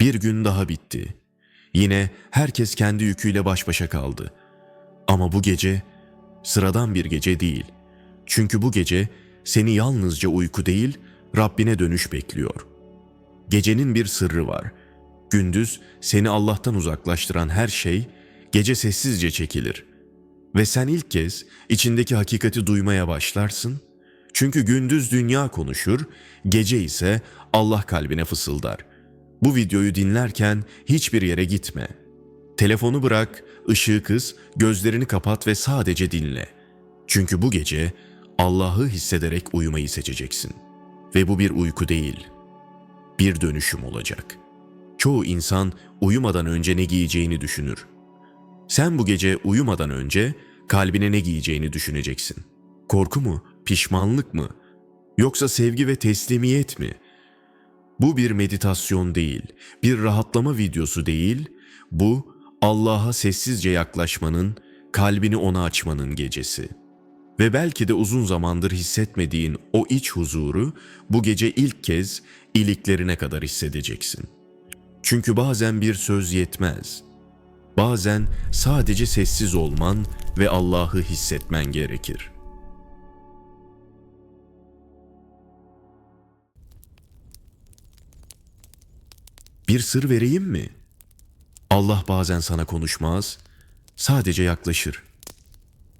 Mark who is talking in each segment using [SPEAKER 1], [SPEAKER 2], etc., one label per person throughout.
[SPEAKER 1] Bir gün daha bitti. Yine herkes kendi yüküyle baş başa kaldı. Ama bu gece sıradan bir gece değil. Çünkü bu gece seni yalnızca uyku değil, Rabbine dönüş bekliyor. Gecenin bir sırrı var. Gündüz seni Allah'tan uzaklaştıran her şey gece sessizce çekilir. Ve sen ilk kez içindeki hakikati duymaya başlarsın. Çünkü gündüz dünya konuşur, gece ise Allah kalbine fısıldar. Bu videoyu dinlerken hiçbir yere gitme. Telefonu bırak, ışığı kıs, gözlerini kapat ve sadece dinle. Çünkü bu gece Allah'ı hissederek uyumayı seçeceksin. Ve bu bir uyku değil, bir dönüşüm olacak. Çoğu insan uyumadan önce ne giyeceğini düşünür. Sen bu gece uyumadan önce kalbine ne giyeceğini düşüneceksin. Korku mu, pişmanlık mı, yoksa sevgi ve teslimiyet mi? Bu bir meditasyon değil, bir rahatlama videosu değil, bu Allah'a sessizce yaklaşmanın, kalbini ona açmanın gecesi. Ve belki de uzun zamandır hissetmediğin o iç huzuru bu gece ilk kez iliklerine kadar hissedeceksin. Çünkü bazen bir söz yetmez. Bazen sadece sessiz olman ve Allah'ı hissetmen gerekir. Bir sır vereyim mi? Allah bazen sana konuşmaz, sadece yaklaşır.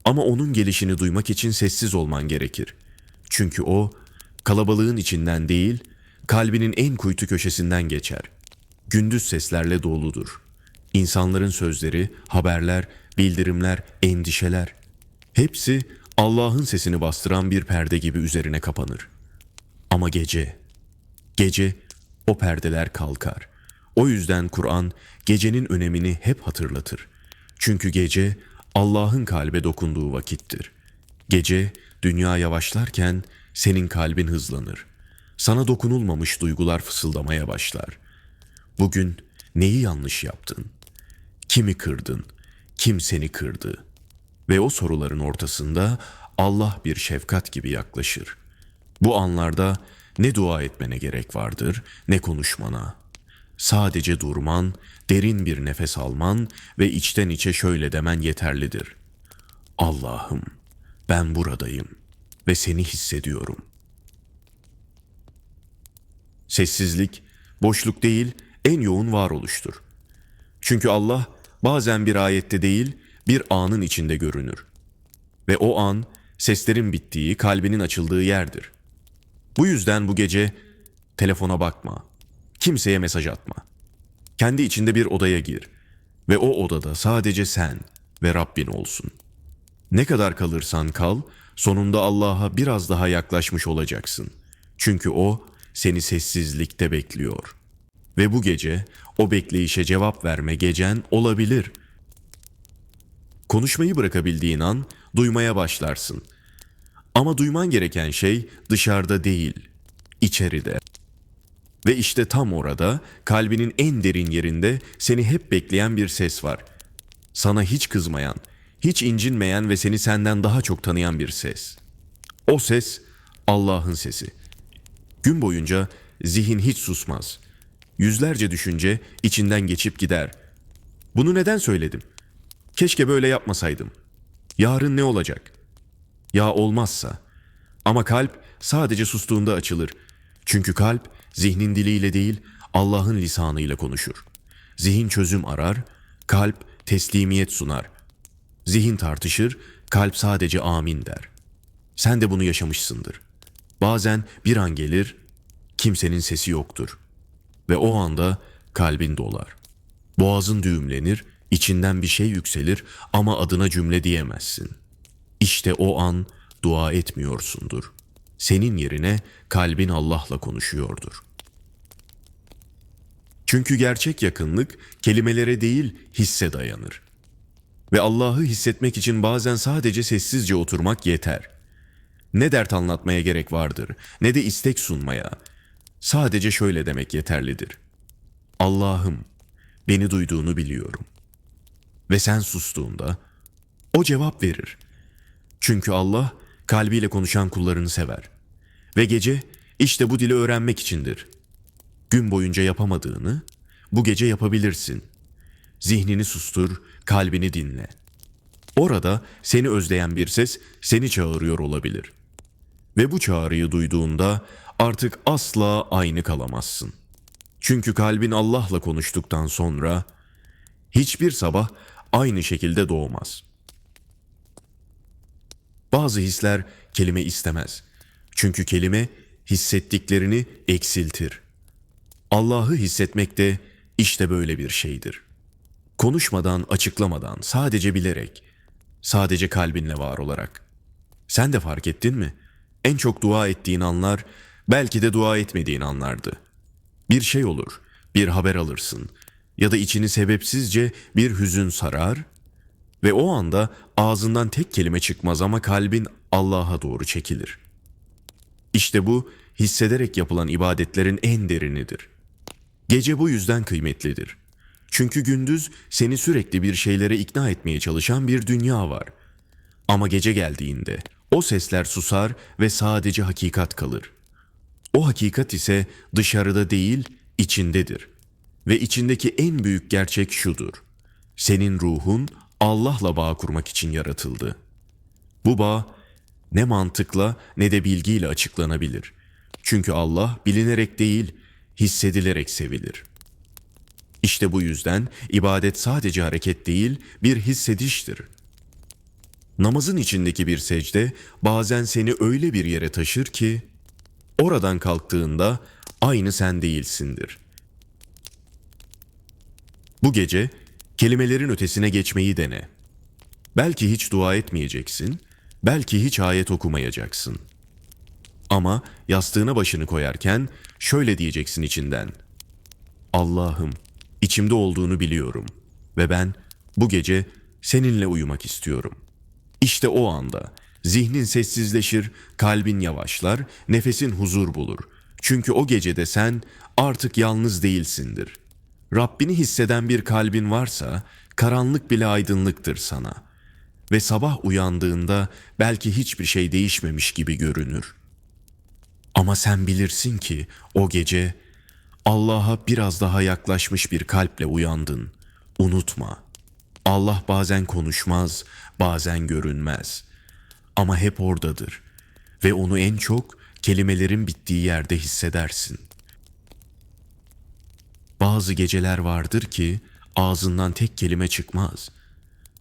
[SPEAKER 1] Ama onun gelişini duymak için sessiz olman gerekir. Çünkü o kalabalığın içinden değil, kalbinin en kuytu köşesinden geçer. Gündüz seslerle doludur. İnsanların sözleri, haberler, bildirimler, endişeler hepsi Allah'ın sesini bastıran bir perde gibi üzerine kapanır. Ama gece, gece o perdeler kalkar. O yüzden Kur'an gecenin önemini hep hatırlatır. Çünkü gece Allah'ın kalbe dokunduğu vakittir. Gece dünya yavaşlarken senin kalbin hızlanır. Sana dokunulmamış duygular fısıldamaya başlar. Bugün neyi yanlış yaptın? Kimi kırdın? Kim seni kırdı? Ve o soruların ortasında Allah bir şefkat gibi yaklaşır. Bu anlarda ne dua etmene gerek vardır, ne konuşmana. Sadece durman, derin bir nefes alman ve içten içe şöyle demen yeterlidir. Allah'ım, ben buradayım ve seni hissediyorum. Sessizlik, boşluk değil, en yoğun varoluştur. Çünkü Allah bazen bir ayette değil, bir anın içinde görünür. Ve o an seslerin bittiği, kalbinin açıldığı yerdir. Bu yüzden bu gece telefona bakma, kimseye mesaj atma. Kendi içinde bir odaya gir ve o odada sadece sen ve Rabbin olsun. Ne kadar kalırsan kal, sonunda Allah'a biraz daha yaklaşmış olacaksın. Çünkü o seni sessizlikte bekliyor. Ve bu gece o bekleyişe cevap verme gecen olabilir. Konuşmayı bırakabildiğin an duymaya başlarsın. Ama duyman gereken şey dışarıda değil, içeride. Ve işte tam orada, kalbinin en derin yerinde seni hep bekleyen bir ses var. Sana hiç kızmayan, hiç incinmeyen ve seni senden daha çok tanıyan bir ses. O ses Allah'ın sesi. Gün boyunca zihin hiç susmaz. Yüzlerce düşünce içinden geçip gider. Bunu neden söyledim? Keşke böyle yapmasaydım. Yarın ne olacak? Ya olmazsa? Ama kalp sadece sustuğunda açılır. Çünkü kalp zihnin diliyle değil Allah'ın lisanıyla konuşur. Zihin çözüm arar, kalp teslimiyet sunar. Zihin tartışır, kalp sadece amin der. Sen de bunu yaşamışsındır. Bazen bir an gelir, kimsenin sesi yoktur. Ve o anda kalbin dolar. Boğazın düğümlenir, içinden bir şey yükselir ama adına cümle diyemezsin. İşte o an dua etmiyorsundur. Senin yerine kalbin Allah'la konuşuyordur. Çünkü gerçek yakınlık kelimelere değil hisse dayanır. Ve Allah'ı hissetmek için bazen sadece sessizce oturmak yeter. Ne dert anlatmaya gerek vardır, ne de istek sunmaya. Sadece şöyle demek yeterlidir. Allah'ım, beni duyduğunu biliyorum. Ve sen sustuğunda o cevap verir. Çünkü Allah kalbiyle konuşan kullarını sever. Ve gece işte bu dili öğrenmek içindir. Gün boyunca yapamadığını, bu gece yapabilirsin. Zihnini sustur, kalbini dinle. Orada seni özleyen bir ses seni çağırıyor olabilir. Ve bu çağrıyı duyduğunda artık asla aynı kalamazsın. Çünkü kalbin Allah'la konuştuktan sonra hiçbir sabah aynı şekilde doğmaz. Bazı hisler kelime istemez. Çünkü kelime hissettiklerini eksiltir. Allah'ı hissetmek de işte böyle bir şeydir. Konuşmadan, açıklamadan, sadece bilerek, sadece kalbinle var olarak. Sen de fark ettin mi? En çok dua ettiğin anlar belki de dua etmediğin anlardı. Bir şey olur, bir haber alırsın ya da içini sebepsizce bir hüzün sarar ve o anda ağzından tek kelime çıkmaz ama kalbin Allah'a doğru çekilir. İşte bu hissederek yapılan ibadetlerin en derinidir. Gece bu yüzden kıymetlidir. Çünkü gündüz seni sürekli bir şeylere ikna etmeye çalışan bir dünya var. Ama gece geldiğinde o sesler susar ve sadece hakikat kalır. O hakikat ise dışarıda değil, içindedir. Ve içindeki en büyük gerçek şudur. Senin ruhun Allah'la bağ kurmak için yaratıldı. Bu bağ ne mantıkla ne de bilgiyle açıklanabilir. Çünkü Allah bilinerek değil, hissedilerek sevilir. İşte bu yüzden ibadet sadece hareket değil, bir hissediştir. Namazın içindeki bir secde bazen seni öyle bir yere taşır ki oradan kalktığında aynı sen değilsindir. Bu gece kelimelerin ötesine geçmeyi dene. Belki hiç dua etmeyeceksin, belki hiç ayet okumayacaksın. Ama yastığına başını koyarken şöyle diyeceksin içinden. Allah'ım, içimde olduğunu biliyorum ve ben bu gece seninle uyumak istiyorum. İşte o anda zihnin sessizleşir, kalbin yavaşlar, nefesin huzur bulur. Çünkü o gecede sen artık yalnız değilsindir. Rabbini hisseden bir kalbin varsa karanlık bile aydınlıktır sana. Ve sabah uyandığında belki hiçbir şey değişmemiş gibi görünür. Ama sen bilirsin ki o gece Allah'a biraz daha yaklaşmış bir kalple uyandın. Unutma. Allah bazen konuşmaz, bazen görünmez. Ama hep oradadır ve onu en çok kelimelerin bittiği yerde hissedersin. Bazı geceler vardır ki ağzından tek kelime çıkmaz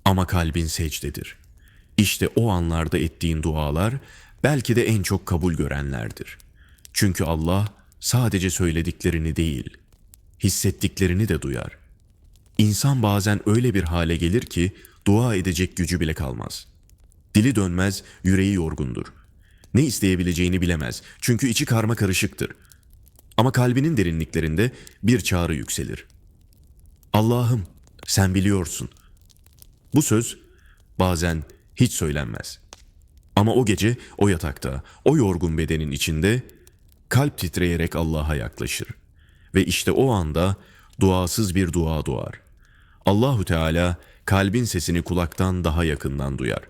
[SPEAKER 1] ama kalbin secdedir. İşte o anlarda ettiğin dualar belki de en çok kabul görenlerdir. Çünkü Allah sadece söylediklerini değil, hissettiklerini de duyar. İnsan bazen öyle bir hale gelir ki dua edecek gücü bile kalmaz. Dili dönmez, yüreği yorgundur. Ne isteyebileceğini bilemez çünkü içi karma karışıktır. Ama kalbinin derinliklerinde bir çağrı yükselir. Allah'ım sen biliyorsun. Bu söz bazen hiç söylenmez. Ama o gece o yatakta, o yorgun bedenin içinde kalp titreyerek Allah'a yaklaşır. Ve işte o anda duasız bir dua doğar. Allahü Teala kalbin sesini kulaktan daha yakından duyar.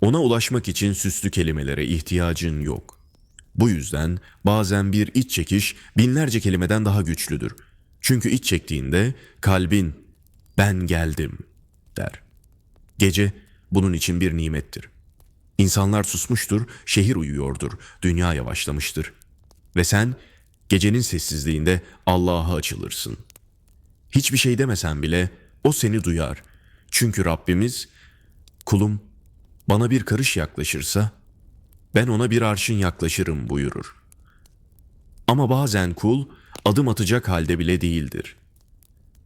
[SPEAKER 1] Ona ulaşmak için süslü kelimelere ihtiyacın yok. Bu yüzden bazen bir iç çekiş binlerce kelimeden daha güçlüdür. Çünkü iç çektiğinde kalbin ben geldim der. Gece bunun için bir nimettir. İnsanlar susmuştur, şehir uyuyordur, dünya yavaşlamıştır. Ve sen gecenin sessizliğinde Allah'a açılırsın. Hiçbir şey demesen bile o seni duyar. Çünkü Rabbimiz kulum bana bir karış yaklaşırsa ben ona bir arşın yaklaşırım buyurur. Ama bazen kul adım atacak halde bile değildir.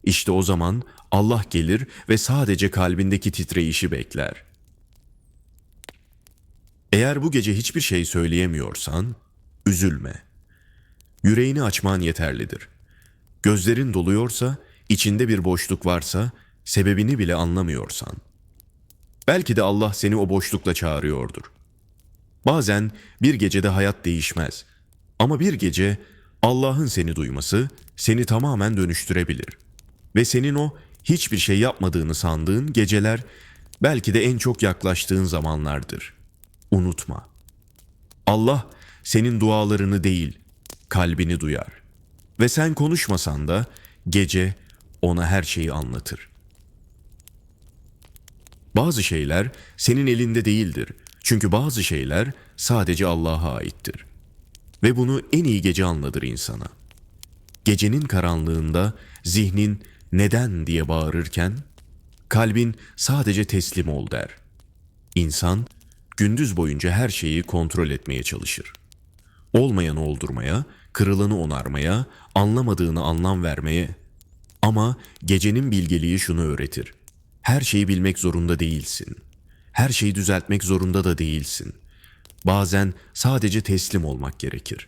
[SPEAKER 1] İşte o zaman Allah gelir ve sadece kalbindeki titreyişi bekler. Eğer bu gece hiçbir şey söyleyemiyorsan, üzülme. Yüreğini açman yeterlidir. Gözlerin doluyorsa, içinde bir boşluk varsa, sebebini bile anlamıyorsan. Belki de Allah seni o boşlukla çağırıyordur. Bazen bir gecede hayat değişmez. Ama bir gece Allah'ın seni duyması seni tamamen dönüştürebilir. Ve senin o hiçbir şey yapmadığını sandığın geceler belki de en çok yaklaştığın zamanlardır. Unutma. Allah senin dualarını değil, kalbini duyar. Ve sen konuşmasan da gece ona her şeyi anlatır. Bazı şeyler senin elinde değildir. Çünkü bazı şeyler sadece Allah'a aittir. Ve bunu en iyi gece anlatır insana. Gecenin karanlığında zihnin neden diye bağırırken kalbin sadece teslim ol der. İnsan gündüz boyunca her şeyi kontrol etmeye çalışır. Olmayanı oldurmaya, kırılanı onarmaya, anlamadığını anlam vermeye. Ama gecenin bilgeliği şunu öğretir. Her şeyi bilmek zorunda değilsin. Her şeyi düzeltmek zorunda da değilsin. Bazen sadece teslim olmak gerekir.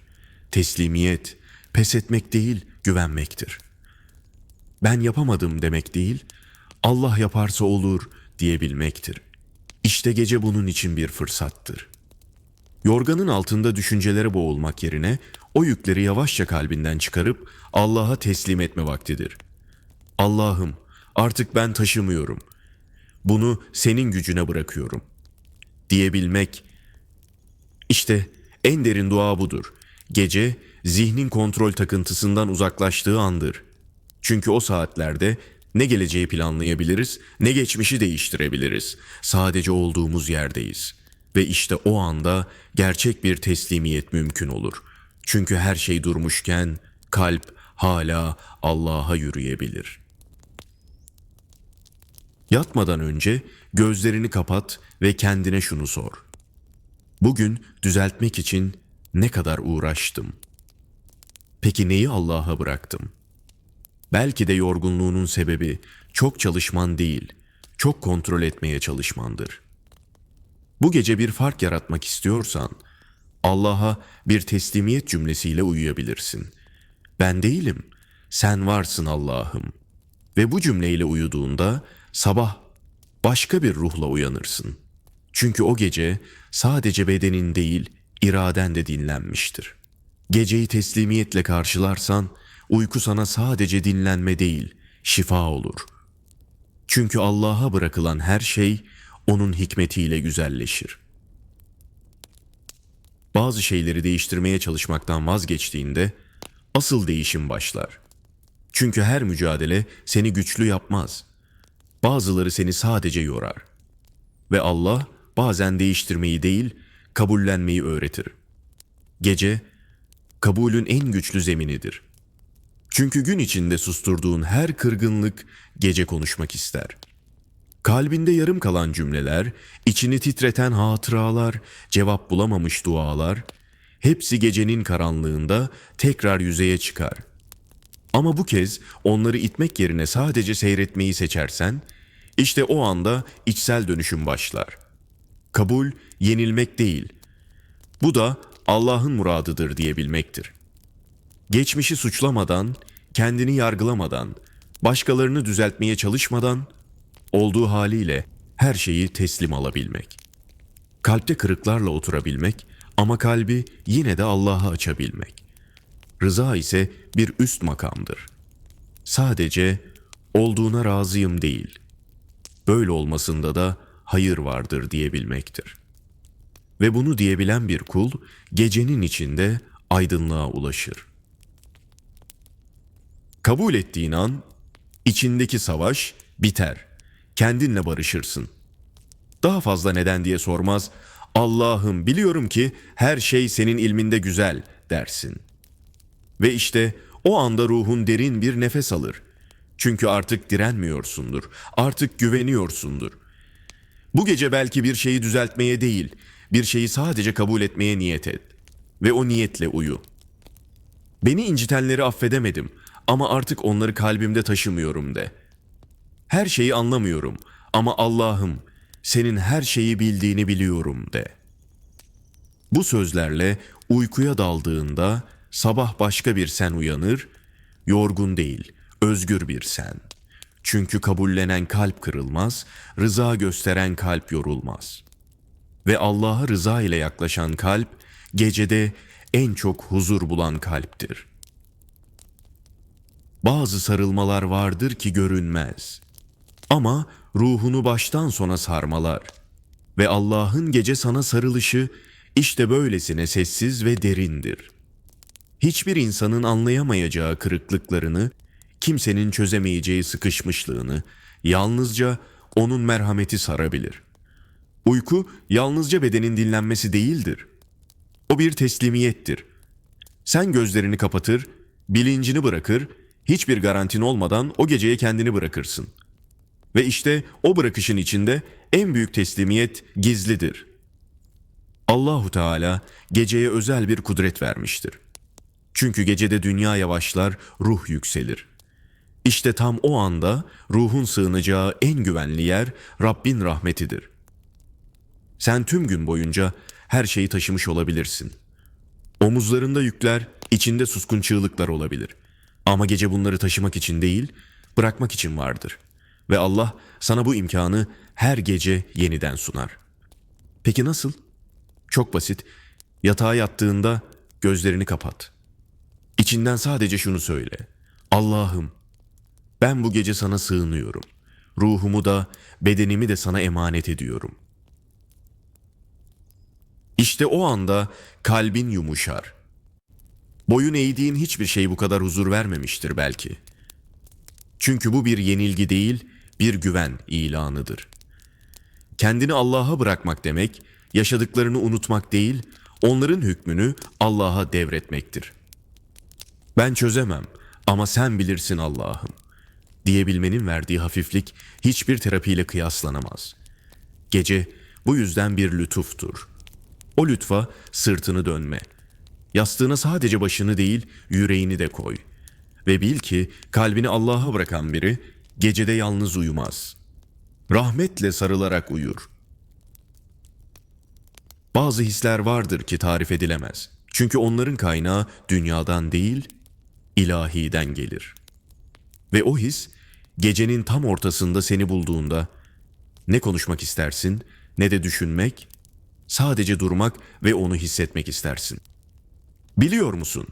[SPEAKER 1] Teslimiyet, pes etmek değil, güvenmektir. Ben yapamadım demek değil, Allah yaparsa olur diyebilmektir. İşte gece bunun için bir fırsattır. Yorganın altında düşüncelere boğulmak yerine o yükleri yavaşça kalbinden çıkarıp Allah'a teslim etme vaktidir. Allah'ım artık ben taşımıyorum. Bunu senin gücüne bırakıyorum. Diyebilmek işte en derin dua budur. Gece zihnin kontrol takıntısından uzaklaştığı andır. Çünkü o saatlerde ne geleceği planlayabiliriz, ne geçmişi değiştirebiliriz. Sadece olduğumuz yerdeyiz. Ve işte o anda gerçek bir teslimiyet mümkün olur. Çünkü her şey durmuşken kalp hala Allah'a yürüyebilir. Yatmadan önce gözlerini kapat ve kendine şunu sor. Bugün düzeltmek için ne kadar uğraştım? Peki neyi Allah'a bıraktım?'' Belki de yorgunluğunun sebebi çok çalışman değil, çok kontrol etmeye çalışmandır. Bu gece bir fark yaratmak istiyorsan, Allah'a bir teslimiyet cümlesiyle uyuyabilirsin. Ben değilim, sen varsın Allah'ım. Ve bu cümleyle uyuduğunda sabah başka bir ruhla uyanırsın. Çünkü o gece sadece bedenin değil, iraden de dinlenmiştir. Geceyi teslimiyetle karşılarsan, Uyku sana sadece dinlenme değil, şifa olur. Çünkü Allah'a bırakılan her şey onun hikmetiyle güzelleşir. Bazı şeyleri değiştirmeye çalışmaktan vazgeçtiğinde asıl değişim başlar. Çünkü her mücadele seni güçlü yapmaz. Bazıları seni sadece yorar. Ve Allah bazen değiştirmeyi değil, kabullenmeyi öğretir. Gece kabulün en güçlü zeminidir. Çünkü gün içinde susturduğun her kırgınlık gece konuşmak ister. Kalbinde yarım kalan cümleler, içini titreten hatıralar, cevap bulamamış dualar, hepsi gecenin karanlığında tekrar yüzeye çıkar. Ama bu kez onları itmek yerine sadece seyretmeyi seçersen, işte o anda içsel dönüşüm başlar. Kabul yenilmek değil. Bu da Allah'ın muradıdır diyebilmektir. Geçmişi suçlamadan, kendini yargılamadan, başkalarını düzeltmeye çalışmadan, olduğu haliyle her şeyi teslim alabilmek. Kalpte kırıklarla oturabilmek ama kalbi yine de Allah'a açabilmek. Rıza ise bir üst makamdır. Sadece olduğuna razıyım değil. Böyle olmasında da hayır vardır diyebilmektir. Ve bunu diyebilen bir kul gecenin içinde aydınlığa ulaşır.'' Kabul ettiğin an içindeki savaş biter. Kendinle barışırsın. Daha fazla neden diye sormaz. Allah'ım biliyorum ki her şey senin ilminde güzel dersin. Ve işte o anda ruhun derin bir nefes alır. Çünkü artık direnmiyorsundur. Artık güveniyorsundur. Bu gece belki bir şeyi düzeltmeye değil, bir şeyi sadece kabul etmeye niyet et. Ve o niyetle uyu. Beni incitenleri affedemedim ama artık onları kalbimde taşımıyorum de. Her şeyi anlamıyorum ama Allah'ım senin her şeyi bildiğini biliyorum de. Bu sözlerle uykuya daldığında sabah başka bir sen uyanır, yorgun değil, özgür bir sen. Çünkü kabullenen kalp kırılmaz, rıza gösteren kalp yorulmaz. Ve Allah'a rıza ile yaklaşan kalp, gecede en çok huzur bulan kalptir.'' Bazı sarılmalar vardır ki görünmez. Ama ruhunu baştan sona sarmalar. Ve Allah'ın gece sana sarılışı işte böylesine sessiz ve derindir. Hiçbir insanın anlayamayacağı kırıklıklarını, kimsenin çözemeyeceği sıkışmışlığını yalnızca onun merhameti sarabilir. Uyku yalnızca bedenin dinlenmesi değildir. O bir teslimiyettir. Sen gözlerini kapatır, bilincini bırakır, hiçbir garantin olmadan o geceye kendini bırakırsın. Ve işte o bırakışın içinde en büyük teslimiyet gizlidir. Allahu Teala geceye özel bir kudret vermiştir. Çünkü gecede dünya yavaşlar, ruh yükselir. İşte tam o anda ruhun sığınacağı en güvenli yer Rabbin rahmetidir. Sen tüm gün boyunca her şeyi taşımış olabilirsin. Omuzlarında yükler, içinde suskun çığlıklar olabilir. Ama gece bunları taşımak için değil, bırakmak için vardır. Ve Allah sana bu imkanı her gece yeniden sunar. Peki nasıl? Çok basit. Yatağa yattığında gözlerini kapat. İçinden sadece şunu söyle. Allah'ım ben bu gece sana sığınıyorum. Ruhumu da bedenimi de sana emanet ediyorum. İşte o anda kalbin yumuşar. Boyun eğdiğin hiçbir şey bu kadar huzur vermemiştir belki. Çünkü bu bir yenilgi değil, bir güven ilanıdır. Kendini Allah'a bırakmak demek, yaşadıklarını unutmak değil, onların hükmünü Allah'a devretmektir. Ben çözemem ama sen bilirsin Allah'ım diyebilmenin verdiği hafiflik hiçbir terapiyle kıyaslanamaz. Gece bu yüzden bir lütuftur. O lütfa sırtını dönme. Yastığına sadece başını değil, yüreğini de koy. Ve bil ki kalbini Allah'a bırakan biri gecede yalnız uyumaz. Rahmetle sarılarak uyur. Bazı hisler vardır ki tarif edilemez. Çünkü onların kaynağı dünyadan değil, ilahiden gelir. Ve o his gecenin tam ortasında seni bulduğunda ne konuşmak istersin ne de düşünmek, sadece durmak ve onu hissetmek istersin. Biliyor musun?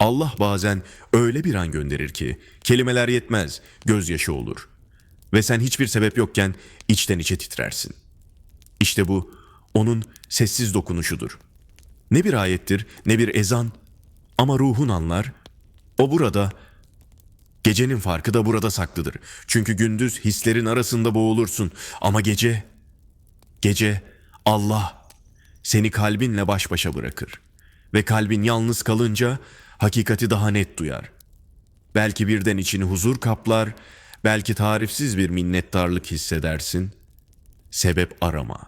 [SPEAKER 1] Allah bazen öyle bir an gönderir ki kelimeler yetmez, gözyaşı olur. Ve sen hiçbir sebep yokken içten içe titrersin. İşte bu onun sessiz dokunuşudur. Ne bir ayettir ne bir ezan ama ruhun anlar. O burada Gecenin farkı da burada saklıdır. Çünkü gündüz hislerin arasında boğulursun ama gece gece Allah seni kalbinle baş başa bırakır ve kalbin yalnız kalınca hakikati daha net duyar. Belki birden içini huzur kaplar, belki tarifsiz bir minnettarlık hissedersin. Sebep arama.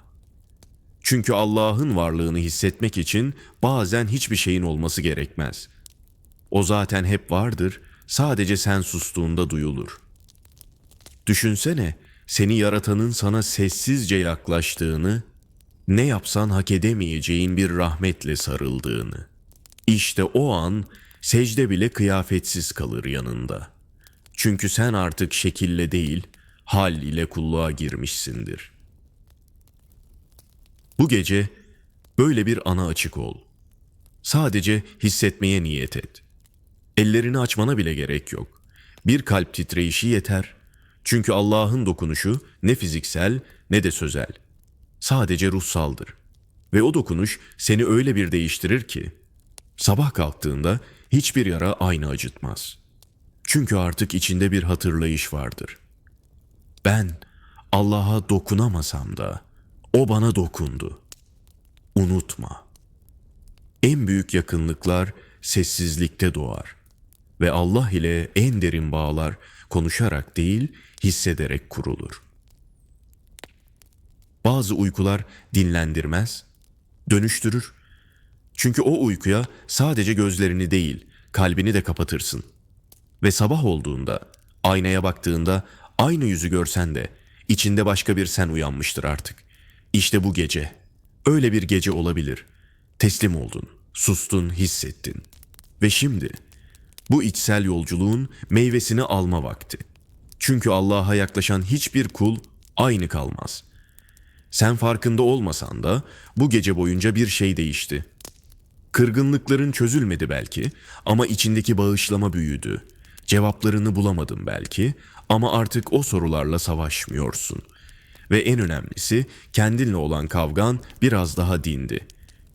[SPEAKER 1] Çünkü Allah'ın varlığını hissetmek için bazen hiçbir şeyin olması gerekmez. O zaten hep vardır sadece sen sustuğunda duyulur. Düşünsene seni yaratanın sana sessizce yaklaştığını, ne yapsan hak edemeyeceğin bir rahmetle sarıldığını. İşte o an secde bile kıyafetsiz kalır yanında. Çünkü sen artık şekille değil, hal ile kulluğa girmişsindir. Bu gece böyle bir ana açık ol. Sadece hissetmeye niyet et.'' Ellerini açmana bile gerek yok. Bir kalp titreyişi yeter. Çünkü Allah'ın dokunuşu ne fiziksel ne de sözel. Sadece ruhsaldır. Ve o dokunuş seni öyle bir değiştirir ki sabah kalktığında hiçbir yara aynı acıtmaz. Çünkü artık içinde bir hatırlayış vardır. Ben Allah'a dokunamasam da o bana dokundu. Unutma. En büyük yakınlıklar sessizlikte doğar ve Allah ile en derin bağlar konuşarak değil, hissederek kurulur. Bazı uykular dinlendirmez, dönüştürür. Çünkü o uykuya sadece gözlerini değil, kalbini de kapatırsın. Ve sabah olduğunda, aynaya baktığında aynı yüzü görsen de içinde başka bir sen uyanmıştır artık. İşte bu gece. Öyle bir gece olabilir. Teslim oldun, sustun, hissettin. Ve şimdi bu içsel yolculuğun meyvesini alma vakti. Çünkü Allah'a yaklaşan hiçbir kul aynı kalmaz. Sen farkında olmasan da bu gece boyunca bir şey değişti. Kırgınlıkların çözülmedi belki ama içindeki bağışlama büyüdü. Cevaplarını bulamadın belki ama artık o sorularla savaşmıyorsun. Ve en önemlisi kendinle olan kavgan biraz daha dindi.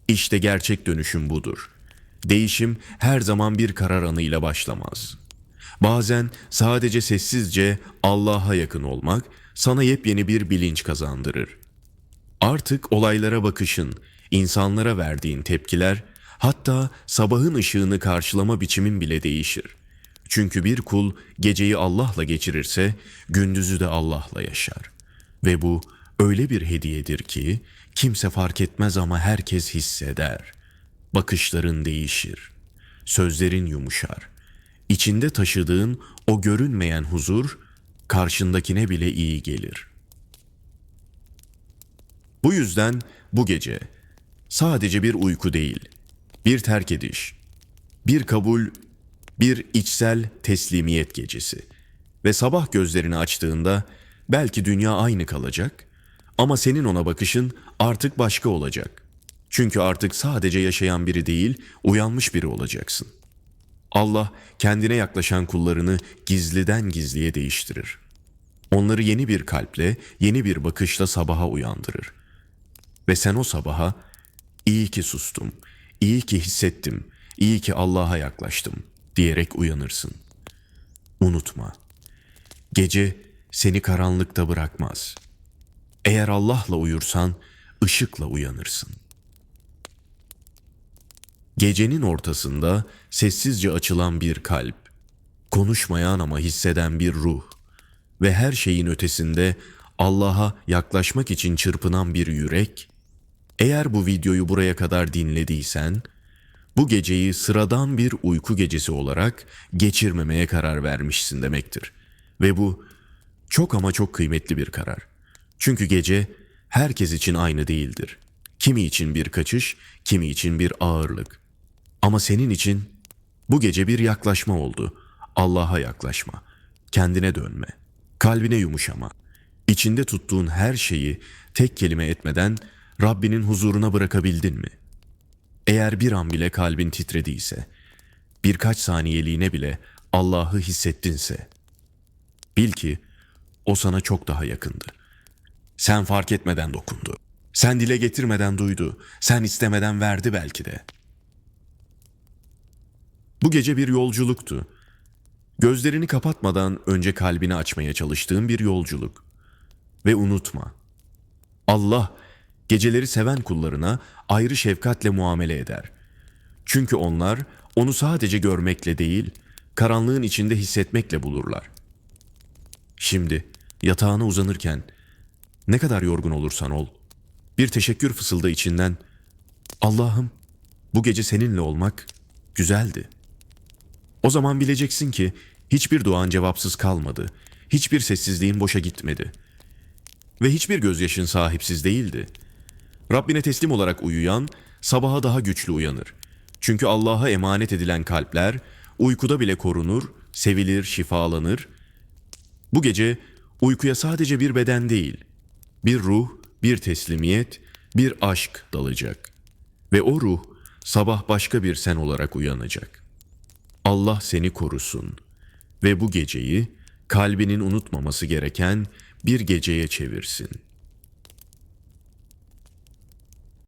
[SPEAKER 1] İşte gerçek dönüşüm budur. Değişim her zaman bir karar anıyla başlamaz. Bazen sadece sessizce Allah'a yakın olmak sana yepyeni bir bilinç kazandırır. Artık olaylara bakışın, insanlara verdiğin tepkiler, hatta sabahın ışığını karşılama biçimin bile değişir. Çünkü bir kul geceyi Allah'la geçirirse gündüzü de Allah'la yaşar. Ve bu öyle bir hediyedir ki kimse fark etmez ama herkes hisseder. Bakışların değişir, sözlerin yumuşar. İçinde taşıdığın o görünmeyen huzur karşındakine bile iyi gelir.'' Bu yüzden bu gece sadece bir uyku değil, bir terk ediş, bir kabul, bir içsel teslimiyet gecesi. Ve sabah gözlerini açtığında belki dünya aynı kalacak ama senin ona bakışın artık başka olacak. Çünkü artık sadece yaşayan biri değil, uyanmış biri olacaksın. Allah kendine yaklaşan kullarını gizliden gizliye değiştirir. Onları yeni bir kalple, yeni bir bakışla sabaha uyandırır. Ve sen o sabaha iyi ki sustum, iyi ki hissettim, iyi ki Allah'a yaklaştım diyerek uyanırsın. Unutma. Gece seni karanlıkta bırakmaz. Eğer Allah'la uyursan ışıkla uyanırsın. Gecenin ortasında sessizce açılan bir kalp, konuşmayan ama hisseden bir ruh ve her şeyin ötesinde Allah'a yaklaşmak için çırpınan bir yürek eğer bu videoyu buraya kadar dinlediysen, bu geceyi sıradan bir uyku gecesi olarak geçirmemeye karar vermişsin demektir. Ve bu çok ama çok kıymetli bir karar. Çünkü gece herkes için aynı değildir. Kimi için bir kaçış, kimi için bir ağırlık. Ama senin için bu gece bir yaklaşma oldu. Allah'a yaklaşma, kendine dönme, kalbine yumuşama. İçinde tuttuğun her şeyi tek kelime etmeden Rabbinin huzuruna bırakabildin mi? Eğer bir an bile kalbin titrediyse, birkaç saniyeliğine bile Allah'ı hissettinse, bil ki o sana çok daha yakındı. Sen fark etmeden dokundu. Sen dile getirmeden duydu. Sen istemeden verdi belki de. Bu gece bir yolculuktu. Gözlerini kapatmadan önce kalbini açmaya çalıştığın bir yolculuk. Ve unutma. Allah geceleri seven kullarına ayrı şefkatle muamele eder. Çünkü onlar onu sadece görmekle değil, karanlığın içinde hissetmekle bulurlar. Şimdi yatağına uzanırken ne kadar yorgun olursan ol, bir teşekkür fısılda içinden Allah'ım bu gece seninle olmak güzeldi. O zaman bileceksin ki hiçbir duan cevapsız kalmadı, hiçbir sessizliğin boşa gitmedi ve hiçbir gözyaşın sahipsiz değildi.'' Rabbine teslim olarak uyuyan sabaha daha güçlü uyanır. Çünkü Allah'a emanet edilen kalpler uykuda bile korunur, sevilir, şifalanır. Bu gece uykuya sadece bir beden değil, bir ruh, bir teslimiyet, bir aşk dalacak. Ve o ruh sabah başka bir sen olarak uyanacak. Allah seni korusun ve bu geceyi kalbinin unutmaması gereken bir geceye çevirsin.''